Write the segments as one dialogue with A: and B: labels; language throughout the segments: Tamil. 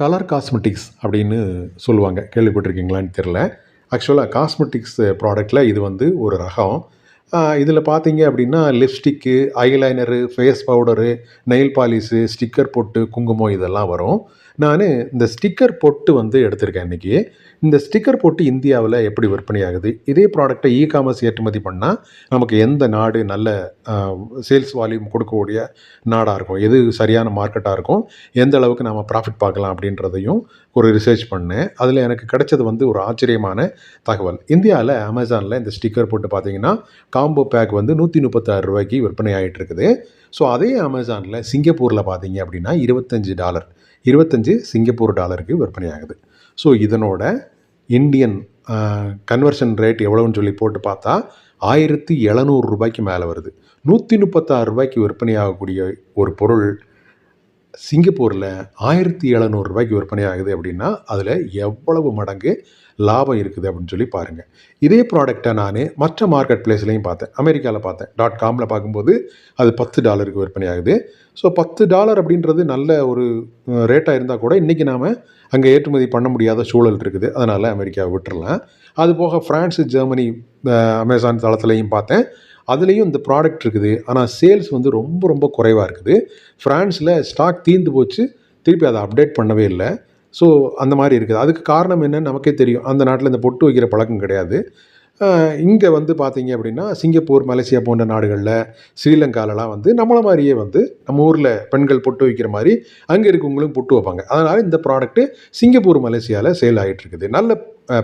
A: கலர் காஸ்மெட்டிக்ஸ் அப்படின்னு சொல்லுவாங்க. கேள்விப்பட்டிருக்கீங்களான்னு தெரில ஆக்சுவலாக காஸ்மெட்டிக்ஸ் ப்ராடக்ட்டில் இது வந்து ஒரு ரகம். இதில் பார்த்தீங்க அப்படின்னா lipstick eyeliner face powder nail polish sticker பொட்டு குங்குமம் இதெல்லாம் வரும். நான் இந்த ஸ்டிக்கர் பொட்டு வந்து எடுத்திருக்கேன் இன்றைக்கி இந்த ஸ்டிக்கர் பொட்டு இந்தியாவில் எப்படி விற்பனை ஆகுது? இதே ப்ராடக்ட்டை இ காமர்ஸ் ஏற்றுமதி பண்ணால் நமக்கு எந்த நாடு நல்ல சேல்ஸ் வால்யூம் கொடுக்கக்கூடிய நாடாக இருக்கும்? எது சரியான மார்க்கெட்டாக இருக்கும்? எந்த அளவுக்கு நம்ம ப்ராஃபிட் பார்க்கலாம் அப்படின்றதையும் ஒரு ரிசர்ச் பண்ணேன். அதில் எனக்கு கிடைச்சது வந்து ஒரு ஆச்சரியமான தகவல். இந்தியாவில் அமேசானில் இந்த ஸ்டிக்கர் போட்டு பார்த்தீங்கன்னா காம்போ பேக் வந்து நூற்றி முப்பத்தாறு ரூபாய்க்கு விற்பனை ஆகிட்டு இருக்குது ஸோ அதே அமேசானில் சிங்கப்பூரில் பார்த்தீங்க அப்படின்னா இருபத்தஞ்சி டாலர். இருபத்தஞ்சி சிங்கப்பூர் டாலருக்கு விற்பனை ஆகுது ஸோ இதனோட இந்தியன் கன்வர்ஷன் ரேட் எவ்வளோன்னு சொல்லி போட்டு பார்த்தா ஆயிரத்தி எழுநூறு ரூபாய்க்கு மேலே வருது. நூற்றி முப்பத்தாறு ரூபாய்க்கு விற்பனை ஆகக்கூடிய ஒரு பொருள் சிங்கப்பூரில் ஆயிரத்தி எழுநூறு ரூபாய்க்கு விற்பனை ஆகுது அப்படின்னா அதில் எவ்வளவு மடங்கு லாபம் இருக்குது அப்படின்னு சொல்லி பாருங்கள் இதே ப்ராடக்டை நான் மற்ற மார்க்கெட் பிளேஸ்லையும் பார்த்தேன். அமெரிக்காவில் பார்த்தேன். டாட் காமில் பார்க்கும்போது அது பத்து டாலருக்கு விற்பனை ஆகுது. ஸோ பத்து டாலர் அப்படின்றது நல்ல ஒரு ரேட்டாக இருந்தால் கூட இன்றைக்கி நாம் அங்கே ஏற்றுமதி பண்ண முடியாத சூழல் இருக்குது. அதனால் அமெரிக்காவை விட்டுறலாம். அது போக ஃப்ரான்ஸு ஜெர்மனி அமேசான் தளத்துலையும் பார்த்தேன். அதுலேயும் இந்த ப்ராடக்ட் இருக்குது. ஆனால் சேல்ஸ் வந்து ரொம்ப ரொம்ப குறைவாக இருக்குது. ஃப்ரான்ஸில் ஸ்டாக் தீர்ந்து போச்சு. திருப்பி அதை அப்டேட் பண்ணவே இல்லை. ஸோ அந்த மாதிரி இருக்குது. அதுக்கு காரணம் என்னன்னு நமக்கே தெரியும். அந்த நாட்டில் இந்த பொட்டு வைக்கிற பழக்கம் கிடையாது. இங்கே வந்து பார்த்தீங்க அப்படின்னா சிங்கப்பூர் மலேசியா போன்ற நாடுகளில் ஸ்ரீலங்காலலாம் வந்து நம்மளை மாதிரியே வந்து நம்ம ஊரில் பெண்கள் பொட்டு வைக்கிற மாதிரி அங்கே இருக்கவங்களும் பொட்டு வைப்பாங்க. அதனால் இந்த ப்ராடக்ட்டு சிங்கப்பூர் மலேசியாவில் சேல் ஆகிட்டு இருக்குது. நல்ல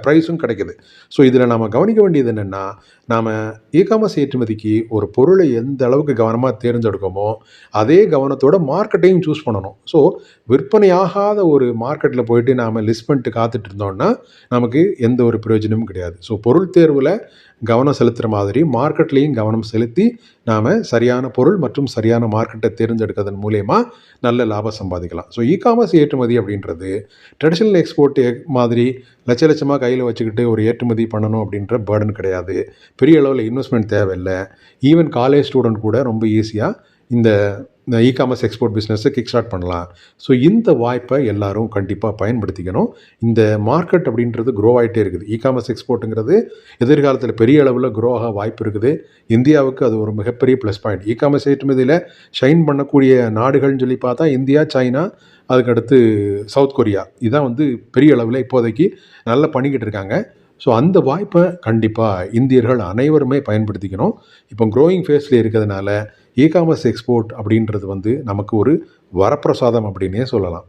A: ப்ரைஸும் கிடைக்குது. ஸோ இதில் நாம் கவனிக்க வேண்டியது என்னென்னா நாம் இ காமர்ஸ் ஏற்றுமதிக்கு ஒரு பொருளை எந்த அளவுக்கு கவனமாக தேர்ந்தெடுக்கோமோ அதே கவனத்தோட மார்க்கெட்டையும் சூஸ் பண்ணணும். ஸோ விற்பனையாகாத ஒரு மார்க்கெட்டில் போயிட்டு நாம் லிஸ்ட் பண்ணிட்டு காத்துட்டு இருந்தோம்னா நமக்கு எந்த ஒரு பிரயோஜனமும் கிடையாது. ஸோ பொருள் தேர்வில் கவனம் செலுத்துகிற மாதிரி மார்க்கெட்லேயும் கவனம் செலுத்தி நாம் சரியான பொருள் மற்றும் சரியான மார்க்கெட்டை தேர்ந்தெடுக்கிறதன் மூலயமா நல்ல லாபம் சம்பாதிக்கலாம். ஸோ இ காமர்ஸ் ஏற்றுமதி அப்படின்றது ட்ரெடிஷ்னல் எக்ஸ்போர்ட் மாதிரி லட்ச லட்சமாக கையில் வச்சுக்கிட்டு ஒரு ஏற்றுமதி பண்ணணும் அப்படின்ற பேர்டன் கிடையாது. பெரிய அளவில் இன்வெஸ்ட்மெண்ட் தேவையில்லை. ஈவன் காலேஜ் ஸ்டூடெண்ட் கூட ரொம்ப ஈஸியாக இந்த இந்த இ காமர்ஸ் எக்ஸ்போர்ட் பிஸ்னஸை கிக் ஸ்டார்ட் பண்ணலாம். ஸோ இந்த வாய்ப்பை எல்லாரும் கண்டிப்பாக பயன்படுத்திக்கணும். இந்த மார்க்கெட் அப்படின்றது க்ரோ ஆகிட்டே இருக்குது. இ காமர்ஸ் எக்ஸ்போர்ட்டுங்கிறது எதிர்காலத்தில் பெரிய அளவில் க்ரோ ஆக வாய்ப்பு இருக்குது. இந்தியாவுக்கு அது ஒரு மிகப்பெரிய ப்ளஸ் பாயிண்ட் இ காமர்ஸ் ஏற்றுமதியில் ஷைன் பண்ணக்கூடிய நாடுகள்னு சொல்லி பார்த்தா இந்தியா சைனா அதுக்கடுத்து சவுத் கொரியா. இதான் வந்து பெரிய அளவில் இப்போதைக்கு நல்லா பண்ணிக்கிட்டு இருக்காங்க. ஸோ அந்த வாய்ப்பை கண்டிப்பாக இந்தியர்கள் அனைவருமே பயன்படுத்திக்கணும். இப்போ க்ரோயிங் ஃபேஸில் இருக்கிறதுனால இ காமர்ஸ் எக்ஸ்போர்ட் அப்படின்றது வந்து நமக்கு ஒரு வரப்பிரசாதம் அப்படின்னே சொல்லலாம்.